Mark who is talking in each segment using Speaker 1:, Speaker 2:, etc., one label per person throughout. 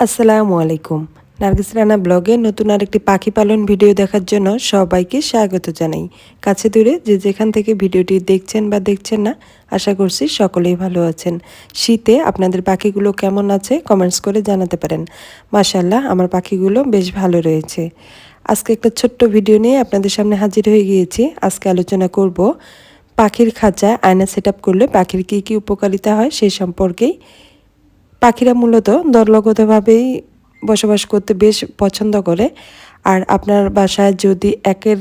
Speaker 1: আসসালামু আলাইকুম। নার্গিস রানা ব্লগে নতুন আরেকটি পাখি পালন ভিডিও দেখার জন্য সবাইকে স্বাগত জানাই। কাছে দূরে যে যেখান থেকে ভিডিওটি দেখছেন বা দেখছেন না, আশা করছি সকলেই ভালো আছেন। শীতে আপনাদের পাখিগুলো কেমন আছে কমেন্টস করে জানাতে পারেন। মাশাল্লাহ আমার পাখিগুলো বেশ ভালো রয়েছে। আজকে একটা ছোট্ট ভিডিও নিয়ে আপনাদের সামনে হাজির হয়ে গিয়েছি। আজকে আলোচনা করব পাখির খাঁচা আয়না সেট করলে পাখির কী কী উপকারিতা হয় সেই সম্পর্কেই। পাখিরা মূলত দলগতভাবেই বসবাস করতে বেশ পছন্দ করে। আর আপনার বাসায় যদি একের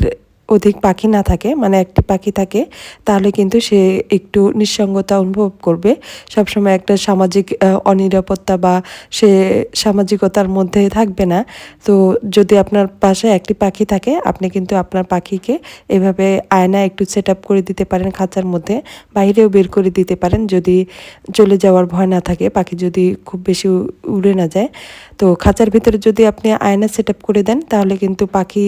Speaker 1: অধিক পাখি না থাকে মানে একটি পাখি থাকে, তাহলে কিন্তু সে একটু নিঃসঙ্গতা অনুভব করবে। সবসময় একটা সামাজিক অনিরাপত্তা বা সে সামাজিকতার মধ্যে থাকবে না। তো যদি আপনার পাশে একটি পাখি থাকে, আপনি কিন্তু আপনার পাখিকে এভাবে আয়না একটু সেট আপ করে দিতে পারেন খাঁচার মধ্যে, বাইরেও বের করে দিতে পারেন যদি চলে যাওয়ার ভয় না থাকে, পাখি যদি খুব বেশি উড়ে না যায়। তো খাঁচার ভিতরে যদি আপনি আয়না সেট আপ করে দেন, তাহলে কিন্তু পাখি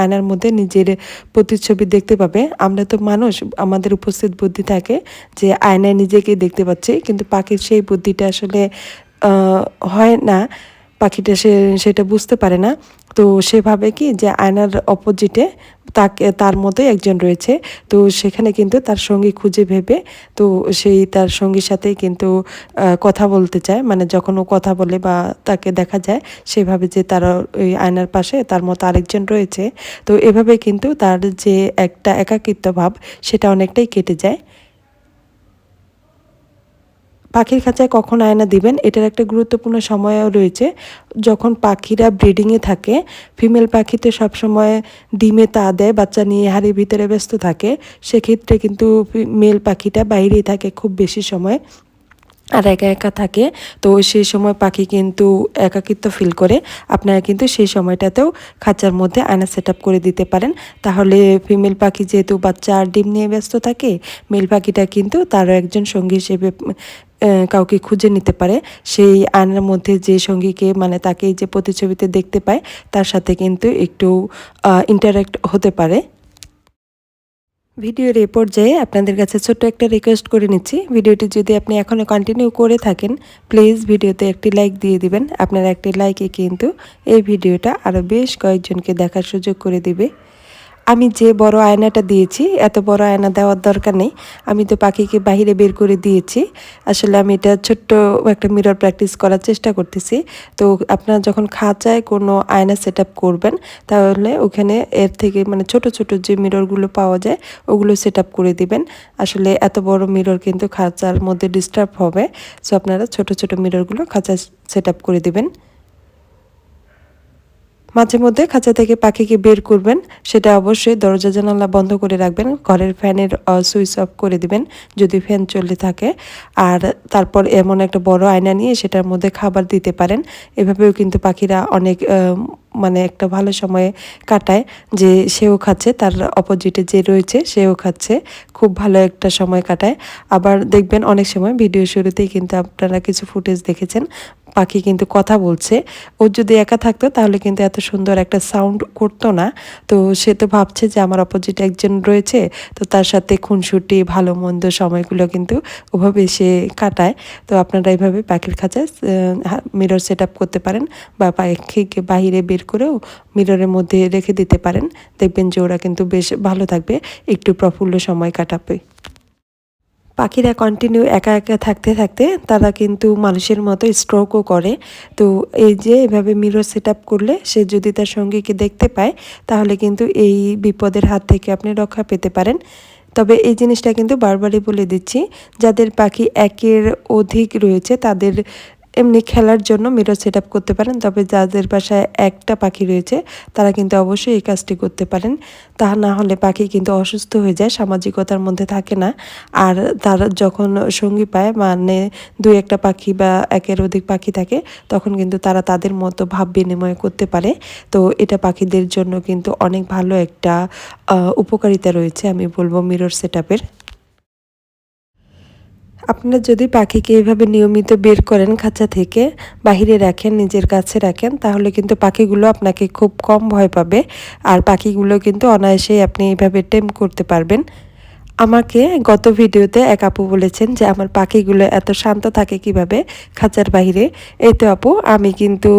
Speaker 1: আয়নার মধ্যে নিজের প্রতিচ্ছবি দেখতে পাবে। আমরা তো মানুষ, আমাদের উপস্থিত বুদ্ধি থাকে যে আয়নায় নিজেকে দেখতে পাচ্ছি, কিন্তু পাখির সেই বুদ্ধিটা আসলে হয় না। পাখিটা সে, সেটা বুঝতে পারে না। তো সেভাবে কি যে আয়নার অপোজিটে তাকে, তার মতোই একজন রয়েছে। তো সেখানে কিন্তু তার সঙ্গী খুঁজে ভেবে, তো সেই তার সঙ্গীর সাথেই কিন্তু কথা বলতে চায়। মানে যখন ও কথা বলে বা তাকে দেখা যায়, সেভাবে যে তার ওই আয়নার পাশে তার মতো আরেকজন রয়েছে। তো এভাবে কিন্তু তার যে একটা একাকিত্ব ভাব, সেটা অনেকটাই কেটে যায়। পাখির খাঁচায় কখন আয়না দিবেন? এটার একটা গুরুত্বপূর্ণ সময়ও রয়েছে। যখন পাখিরা ব্রিডিংয়ে থাকে ফিমেল পাখি তো সবসময় ডিমে তা দেয়, বাচ্চা নিয়ে হাড়ির ভিতরে ব্যস্ত থাকে। সেক্ষেত্রে কিন্তু মেল পাখিটা বাইরেই থাকে খুব বেশি সময়। আর একা একা থাকে, তো সেই সময় পাখি কিন্তু একাকিত্ব ফিল করে। আপনারা কিন্তু সেই সময়টাতেও খাঁচার মধ্যে আয়না সেট করে দিতে পারেন। তাহলে ফিমেল পাখি যেহেতু বাচ্চা আর ডিম নিয়ে ব্যস্ত থাকে মেল পাখিটা কিন্তু তারও একজন সঙ্গী হিসেবে কাউকে খুঁজে নিতে পারে। সেই আয়নার মধ্যে যে সঙ্গীকে মানে তাকে যে প্রতিছবিতে দেখতে পায়, তার সাথে কিন্তু একটু ইন্টারাক্ট হতে পারে। ভিডিওর এ পর্যায়ে আপনাদের কাছে ছোট্ট একটা রিকোয়েস্ট করে নিচ্ছি। ভিডিওটি যদি আপনি এখনও কন্টিনিউ করে থাকেন প্লিজ ভিডিওতে একটি লাইক দিয়ে দিবেন। আপনার একটি লাইকে কিন্তু এই ভিডিওটা আরও বেশ কয়েকজনকে দেখার সুযোগ করে দিবে। আমি যে বড় আয়নাটা দিয়েছি, এত বড় আয়না দেওয়ার দরকার নেই। আমি তো পাখিকে বাহিরে বের করে দিয়েছি। আসলে আমি এটা ছোট্ট একটা মিরর প্র্যাকটিস করার চেষ্টা করতেছি। তো আপনারা যখন খাঁচায় কোনো আয়না সেট করবেন, তাহলে ওখানে এর থেকে মানে ছোট ছোট যে মিররগুলো পাওয়া যায়, ওগুলো সেট করে দিবেন। আসলে এত বড় মিরর কিন্তু খাঁচার মধ্যে ডিস্টার্ব হবে। সো আপনারা ছোট ছোট মিররগুলো খাঁচায় সেট করে দিবেন। মাঝে মধ্যে খাঁচা থেকে পাখিকে বের করবেন। সেটা অবশ্যই দরজা জানালা বন্ধ করে রাখবেন। ঘরের ফ্যানের সুইচ অফ করে দিবেন যদি ফ্যান চলে থাকে। আর তারপর এমন একটা বড় আয়না নিয়ে সেটার মধ্যে খাবার দিতে পারেন। এভাবেও কিন্তু পাখিরা অনেক মানে একটা ভালো সময়ে কাটায় যে সেও খাচ্ছে, তার অপোজিটে যে রয়েছে সেও খাচ্ছে। খুব ভালো একটা সময় কাটায়। আবার দেখবেন অনেক সময় ভিডিও শুরুতেই কিন্তু আপনারা কিছু ফুটেজ দেখেছেন। পাখি কিন্তু কথা বলছে। ও যদি একা থাকতো তাহলে কিন্তু এত সুন্দর একটা সাউন্ড করতো না। তো সে তো ভাবছে যে আমার অপোজিট একজন রয়েছে। তো তার সাথে খুনসুটি ভালো মন্দ সময়গুলো কিন্তু ওভাবে সে কাটায়। তো আপনারা এইভাবে পাখির খাঁচায় মিরর সেট আপ করতে পারেন বা পাখিকে বাহিরে বের করেও মিররের মধ্যে রেখে দিতে পারেন। দেখবেন যে ওরা কিন্তু বেশ ভালো থাকবে। একটু প্রফুল্ল সময় কাটাবে। পাখিরা কন্টিনিউ একা একা থাকতে থাকতে তারা কিন্তু মানুষের মতো স্ট্রোকও করে। তো এই যে এভাবে মিরো সেট করলে সে যদি তার সঙ্গীকে দেখতে পায়, তাহলে কিন্তু এই বিপদের হাত থেকে আপনি রক্ষা পেতে পারেন। তবে এই জিনিসটা কিন্তু বারবারই বলে দিচ্ছি, যাদের পাখি একের অধিক রয়েছে, তাদের এমনি খেলার জন্য মিরর সেট করতে পারেন, তবে যাদের বাসায় একটা পাখি রয়েছে, তারা কিন্তু অবশ্যই এই কাজটি করতে পারেন। তা না হলে পাখি কিন্তু অসুস্থ হয়ে যায়, সামাজিকতার মধ্যে থাকে না। আর তার যখন সঙ্গী পায় মানে দুই একটা পাখি বা একের অধিক পাখি থাকে, তখন কিন্তু তারা তাদের মতো ভাব বিনিময় করতে পারে। তো এটা পাখিদের জন্য কিন্তু অনেক ভালো একটা উপকারিতা রয়েছে, আমি বলব মিরর সেট আপনারা যদি পাখিকে এভাবে নিয়মিত বের করেন খাঁচা থেকে, বাহিরে রাখেন, নিজের কাছে রাখেন, তাহলে কিন্তু পাখিগুলো আপনাকে খুব কম ভয় পাবে। আর পাখিগুলো কিন্তু অনায়াসেই আপনি এইভাবে টেম করতে পারবেন। আমাকে গত ভিডিওতে এক আপু বলেছেন যে আমার পাখিগুলো এত শান্ত থাকে কীভাবে খাঁচার বাইরে এই তো আপু, আমি কিন্তু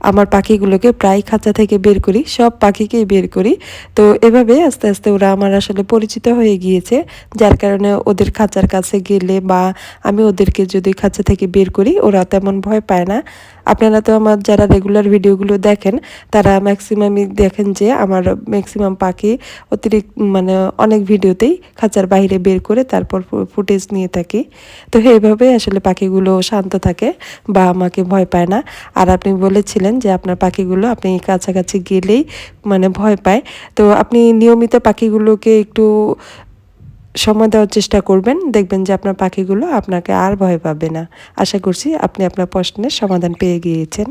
Speaker 1: আমার পাখিগুলোকে প্রায় খাঁচা থেকে বের করি, সব পাখিকেই বের করি। তো এভাবে আস্তে আস্তে ওরা আমার আসলে পরিচিত হয়ে গিয়েছে, যার কারণে ওদের খাঁচার কাছে গেলে বা আমি ওদেরকে যদি খাঁচা থেকে বের করি, ওরা তেমন ভয় পায় না। আপনারা তো আমার যারা রেগুলার ভিডিওগুলো দেখেন, তারা ম্যাক্সিমামই দেখেন যে আমার ম্যাক্সিমাম পাখি অতিরিক্ত মানে অনেক ভিডিওতেই খাঁচার বাইরে বের করে তারপর ফুটেজ নিয়ে থাকি। তো এইভাবে আসলে পাখিগুলো শান্ত থাকে বা আমাকে ভয় পায় না। আর আপনি বলেছিলেন যে আপনার পাখিগুলো আপনি কাছাকাছি গেলেই মানে ভয় পায়। তো আপনি নিয়মিত পাখিগুলোকে একটু সময় দেওয়ার চেষ্টা করবেন। দেখবেন যে আপনার পাখিগুলো আপনাকে আর ভয় পাবে না। আশা করছি আপনি আপনার প্রশ্নের সমাধান পেয়ে গিয়েছেন।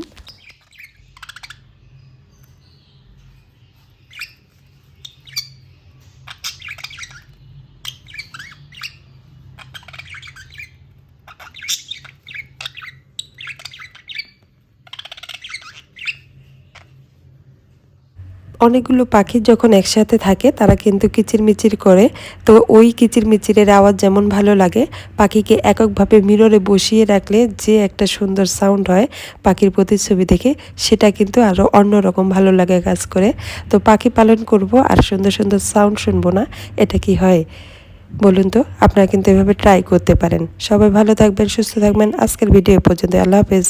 Speaker 1: অনেকগুলো পাখি যখন একসাথে থাকে, তারা কিন্তু কিচিরমিচির করে। তো ওই কিচিরমিচিরের আওয়াজ যেমন ভালো লাগে, পাখিকে এককভাবে মিররে বসিয়ে রাখলে যে একটা সুন্দর সাউন্ড হয় পাখির প্রতিচ্ছবি দেখে, সেটা কিন্তু আরও অন্যরকম ভালো লাগে কাজ করে। তো পাখি পালন করব আর সুন্দর সুন্দর সাউন্ড শুনব না, এটা কি হয়? বলুন তো, আপনারা কিন্তু এভাবে ট্রাই করতে পারেন। সবাই ভালো থাকবেন, সুস্থ থাকবেন। আজকের ভিডিও পর্যন্ত আল্লাহ হাফেজ।